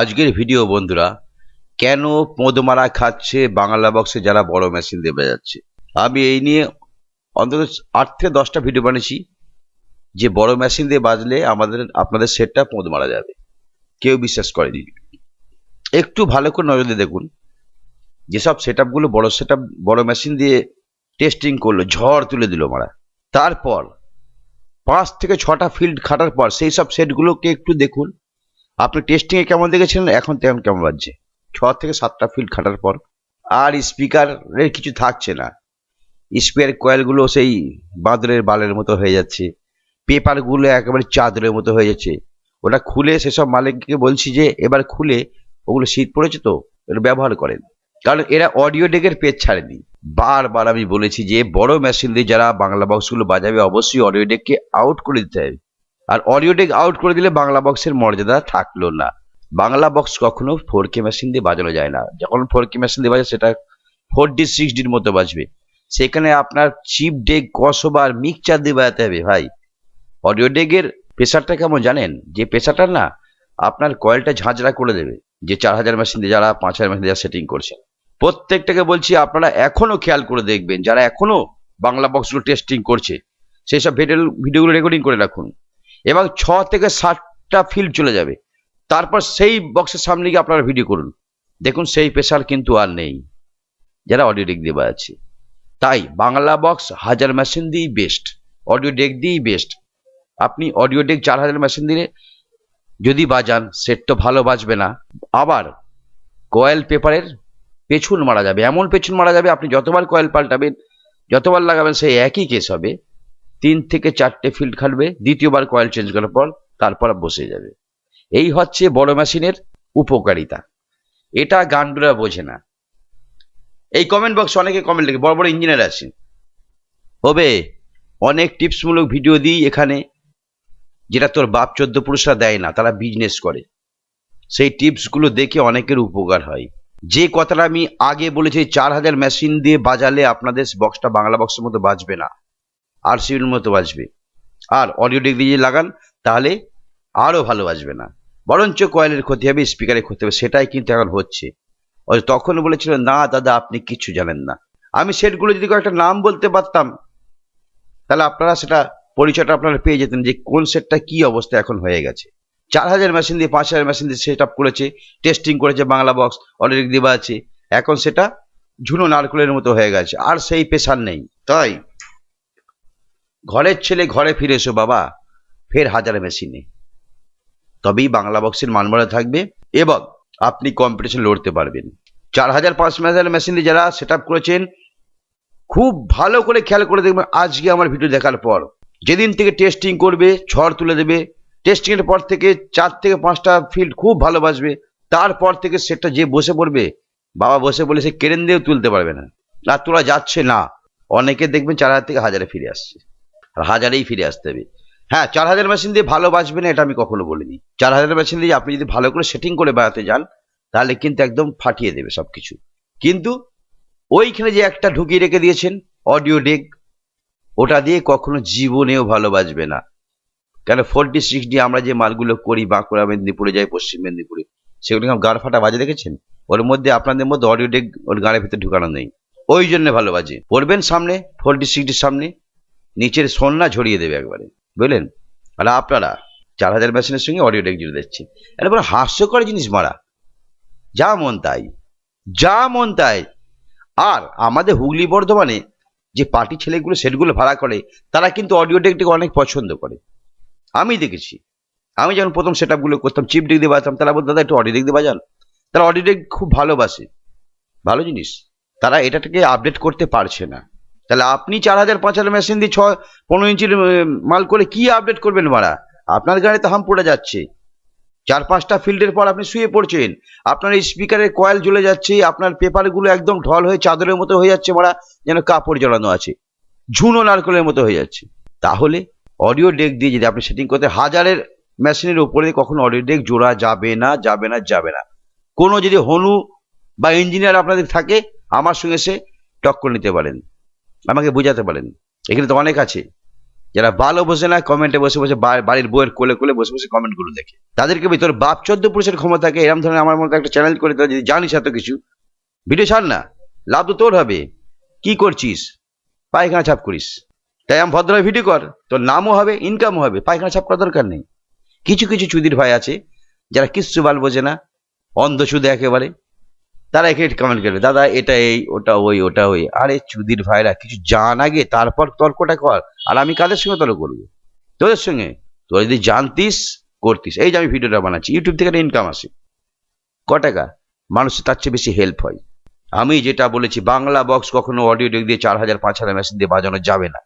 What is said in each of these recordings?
আজকের ভিডিও বন্ধুরা, কেন পোঁদমারা খাচ্ছে বাংলা বক্সে যারা বড় মেশিন দিয়ে বাজাচ্ছে আমি এই নিয়ে অন্তত আট থেকে দশটা ভিডিও বানিয়েছি, যে বড় মেশিন দিয়ে বাজলে আমাদের, আপনাদের সেটটা পোঁদ মারা যাবে। কেউ বিশ্বাস করেনি। একটু ভালো করে নজর দিয়ে দেখুন, যেসব সেট আপগুলো বড় সেট বড় মেশিন দিয়ে টেস্টিং করল, ঝড় তুলে দিল মারা। তারপর পাঁচ থেকে ছটা ফিল্ড খাটার পর, সেই সব সেটগুলোকে একটু দেখুন আপনি টেস্টিং এ কেমন দেখেছিলেন? এখন তেমন কেমন বাজছে। ছ থেকে সাতটা ফিল্ড খাটার পর আর স্পিকারের কিছু থাকছে না। স্পিকার কয়েলগুলো সেই বাঁদরের বালের মতো হয়ে যাচ্ছে। পেপারগুলো একেবারে চাদরের মতো হয়ে যাচ্ছে। ওটা খুলে সেসব মালিককে বলছি যে, এবার খুলে ওগুলো শীত পড়েছে তো এটা ব্যবহার করেন। কারণ এরা অডিও ডেকের পেজ ছাড়েনি। বারবার আমি বলেছি যে, বড় মেশিন দিয়ে যারা বাংলা বক্সগুলো বাজাবে, অবশ্যই অডিও ডেককে আউট করে দিতে হবে। আর অডিও ডেক আউট করে দিলে বাংলা বক্সের মর্যাদা থাকল না। বাংলা বক্স কখনো ফোর কে মেশিন দিয়ে বাজানো যায় না। যখন ফোর কে মেশিন দিয়ে বাজে সেটা ফোর ডি সিক্স ডির মতো বাজবে। সেখানে আপনার চিপ ডেক কসবার মিক্সচার দিয়ে বাজাতে হবে ভাই। অডিও ডেকের প্রেশারটা কেমন জানেন? যে প্রেশারটা না, আপনার কয়েলটা ঝাঁঝরা করে দেবে। যে চার হাজার মেশিন দিয়ে যারা পাঁচ হাজার মেশিন দিয়ে সেটিং করছেন প্রত্যেকটাকে বলছি আপনারা এখনও খেয়াল করে দেখবেন। যারা এখনও বাংলা বক্সগুলো টেস্টিং করছে, সেই সব ভিডিও ভিডিওগুলো রেকর্ডিং করে রাখুন। এবং ছ থেকে সাতটা ফিল্ড চলে যাবে। তারপর সেই বক্সের সামনে গিয়ে আপনারা ভিডিও করুন। দেখুন সেই প্রেশার কিন্তু আর নেই। যারা অডিও ডেক দিয়ে বাজাচ্ছে তাই বাংলা বক্স হাজার মেশিন দিয়েই বেস্ট অডিও ডেক দিয়েই বেস্ট আপনি অডিও ডেক চার হাজার মেশিন দিয়ে যদি বাজান সেট তো ভালো বাজবে না। আবার কয়েল পেপারের পেছন মারা যাবে। এমন পেছন মারা যাবে, আপনি যতবার কয়েল পাল্টাবেন, যতবার লাগাবেন, সেই একই কেস হবে। তিন থেকে চারটে ফিল্ড খাটবে দ্বিতীয়বার কয়েল চেঞ্জ করার পর তারপর বসে যাবে। এই হচ্ছে বড় মেশিনের উপকারিতা। এটা গান্ডুরা বোঝে না। এই কমেন্ট বক্সে অনেকে কমেন্ট লিখে, বড় বড় ইঞ্জিনিয়ার আছেন হবে অনেক টিপসমূলক ভিডিও দিই এখানে, যেটা তোর বাপ চোদ্দ পুরুষরা দেয় না, তারা বিজনেস করে। সেই টিপসগুলো দেখে অনেকের উপকার হয়। যে কথাটা আমি আগে বলেছি, চার হাজার মেশিন দিয়ে বাজালে আপনাদের বক্সটা বাংলা বক্সের মতো বাজবে না। আর সিভির মতো বাজবে। আর অডিও দিয়ে যদি লাগান, তাহলে আরও ভালো বাজবে না। বরঞ্চ কয়েলের ক্ষতি হবে স্পিকারের ক্ষতি হবে, সেটাই কিন্তু এখন হচ্ছে। তখন বলেছিল না দাদা, আপনি কিচ্ছু জানেন না। আমি সেটগুলো যদি কয়েকটা নাম বলতে পারতাম, তাহলে আপনারা সেটা পরিচয়টা আপনারা পেয়ে যেতেন যে কোন সেটটা কি অবস্থা এখন হয়ে গেছে। চার হাজার মেশিন দিয়ে, পাঁচ হাজার মেশিন দিয়ে সেট আপ করেছে টেস্টিং করেছে, বাংলা বক্স অলরেডি দেওয়া আছে। এখন সেটা ঝুনো নারকেলের মতো হয়ে গেছে, আর সেই পেশার নেই। তাই ঘরের ছেলে ঘরে ফিরে এসো বাবা, ফের হাজার মেশিনে। তবেই বাংলা বক্সের মানমরা থাকবে এবং আপনি কম্পিটিশন লড়তে পারবেন। চার হাজার পাঁচ হাজার মেশিন যারা সেট করেছেন, খুব ভালো করে খেয়াল করে দেখবেন আজকে আমার ভিডিও দেখার পর। যেদিন থেকে টেস্টিং করবে, ঝড় তুলে দেবে টেস্টিং এর পর থেকে চার থেকে পাঁচটা ফিল্ড খুব ভালো বাজবে। তারপর থেকে সেটা যে বসে পড়বে, বাবা বসে বলে সে কেরেন দিয়েও তুলতে পারবে না। আর তোরা যাচ্ছে না। অনেকে দেখবেন চার হাজার থেকে হাজারে ফিরে আসছে। আর হাজারেই ফিরে আসতে হবে। হ্যাঁ চার হাজার মেশিন দিয়ে ভালো বাজবে না, এটা আমি কখনো বলিনি। চার হাজার মেশিন দিয়ে আপনি যদি ভালো করে সেটিং করে বাড়াতে যান, তাহলে কিন্তু একদম ফাটিয়ে দেবে সব কিছু কিন্তু ওইখানে যে একটা ঢুকিয়ে রেখে দিয়েছেন অডিও ডেক ওটা দিয়ে কখনো জীবনেও ভালো বাজবে না। কেন ফোরটি সিক্স ডি আমরা যে মালগুলো করি, বাঁকুড়া, মেদিনীপুরে যাই, পশ্চিম মেদিনীপুরে সেগুলো গাড় ফাটা বাজে দেখেছেন? ওর মধ্যে আপনাদের মধ্যে অডিও ডেক ওর গাড়ের ভিতরে ঢুকানো নেই। ওই জন্য ভালো বাজে। পড়বেন সামনে ফোরটি সিক্স ডির সামনে নিচের সন্না ঝরিয়ে দেবে একবারে। বুঝলেন? আর আপনারা চার হাজার মেশিনের সঙ্গে অডিও ডেক জুড়ে দিচ্ছি এরপর হাস্যকর জিনিস মারা। যা মন তাই, যা মন তাই। আর আমাদের হুগলি বর্ধমানে যে পার্টি ছেলেগুলো সেটগুলো ভাড়া করে, তারা কিন্তু অডিও ডেকটিকে অনেক পছন্দ করে। আমি দেখেছি। আমি যখন প্রথম সেট আপগুলো করতাম চিপ ডেক দিয়ে বাজাতাম তারা বলতো, দাদা, একটু অডিও ডেক দিয়ে বাজান। তারা অডিও ডেক খুব ভালোবাসে। ভালো জিনিস। তারা এটাকে আপডেট করতে পারছে না। তাহলে আপনি চার হাজার, পাঁচ হাজার মেশিন দিয়ে ছ পনেরো ইঞ্চির মাল করে কি আপডেট করবেন মারা? আপনার গাড়ি তো হাম পড়ে যাচ্ছে। চার, পাঁচটা ফিল্ডের পর আপনি শুয়ে পড়ছেন। আপনার স্পিকারের কয়েল জ্বলে যাচ্ছে, আপনার পেপারগুলো একদম ঢল হয়ে চাদরের মতো হয়ে যাচ্ছে মারা, যেন কাপড় জড়ানো আছে। ঝুনো নারকেলের মতো হয়ে যাচ্ছে। তাহলে অডিও ডেক দিয়ে যদি আপনি সেটিং করতে, হাজারের মেশিনের উপরে কখনো অডিও ডেক জোড়া যাবে না যাবে না যাবে না। কোনো যদি হনু বা ইঞ্জিনিয়ার আপনাদের থাকে, আমার সঙ্গে সে টক্কর নিতে পারেন। আমাকে বোঝাতে পারেন। এখানে তো অনেক আছে। যারা ভালো বোঝে না কমেন্টে বসে বসে বাড়ির বইয়ের কোলে কোলে বসে বসে কমেন্টগুলো দেখে। তাদেরকে ভিতর বাপ চোদ্দ পুরুষের ক্ষমতা থাকে এরকম ধরনের আমার মতো একটা চ্যানেল করে তোরা যদি জানিস এত কিছু। ভিডিও ছাড় না। লাভ তো তোর হবে। কি করছিস? পায়খানা ছাপ করিস। তাই আমি ভদ্রভাবে ভিডিও কর। তোর নামও হবে ইনকামও হবে। পায়খানা ছাপ করার দরকার নেই। কিছু কিছু চুদির ভাই আছে, যারা কিচ্ছু বাল বোঝে না। অন্ধ শুধু একেবারে। তারা একে কমেন্ট করবে, দাদা, এটা এই, ওটা ওই ওটা ওই। আরে চুদির ভাইরা, কিছু জান আগে, তারপর তর্কটা কর, আর আমি কাদের সঙ্গে তর্ক করব? তোদের সঙ্গে? তোরা যদি জানতিস, করতিস। এই যে আমি ভিডিওটা বানাচ্ছি ইউটিউব থেকে ইনকাম আসে। ক টাকা? মানুষের তার চেয়ে বেশি হেল্প হয়। আমি যেটা বলেছি, বাংলা বক্স কখনো অডিও ডেক দিয়ে চার হাজার, পাঁচ হাজার মেশিন দিয়ে বাজানো যাবে না।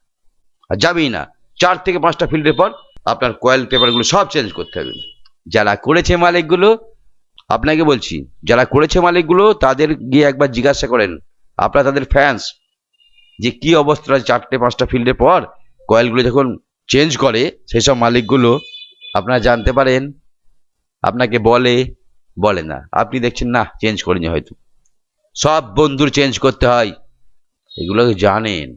আর যাবেই না। চার থেকে পাঁচটা ফিল্ডের পর আপনার কয়েল পেপারগুলো সব চেঞ্জ করতে হবে। যারা করেছে মালিকগুলো আপনাকে বলছি, যারা করেছে মালিকগুলো, তাদের গিয়ে একবার জিজ্ঞাসা করেন। আপনারা তাদের ফ্যান্স যে কি অবস্থা চারটে, পাঁচটা ফিল্ডের পর? কয়েলগুলো যখন চেঞ্জ করে সেই সব মালিকগুলো আপনারা জানতে পারেন, আপনাকে বলে বলে না। আপনি দেখছেন, না চেঞ্জ করেনি হয়তো। সব বন্ধুর চেঞ্জ করতে হয়। এগুলো জানেন।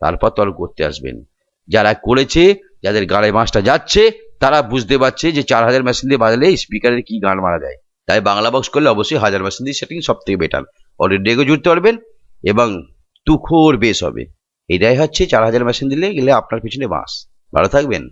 তারপর তর্ক করতে আসবেন। যারা করেছে, যাদের গাড়ে মাছটা যাচ্ছে, তারা বুঝতে পারছে যে চার হাজার মেশিন দিয়ে বাজালে স্পিকারের কি গান মারা যায়। তাই বাংলা বক্স করলে অবশ্যই হাজার পার্সেন্ট দিয়ে সেটিং সব থেকে বেটার অলরেডি ডেগে জুড়তে পারবেন এবং তুখোর বেশ হবে। এটাই হচ্ছে চার হাজার পার্সেন্ট দিলে গেলে আপনার পিছনে বাস ভালো থাকবেন।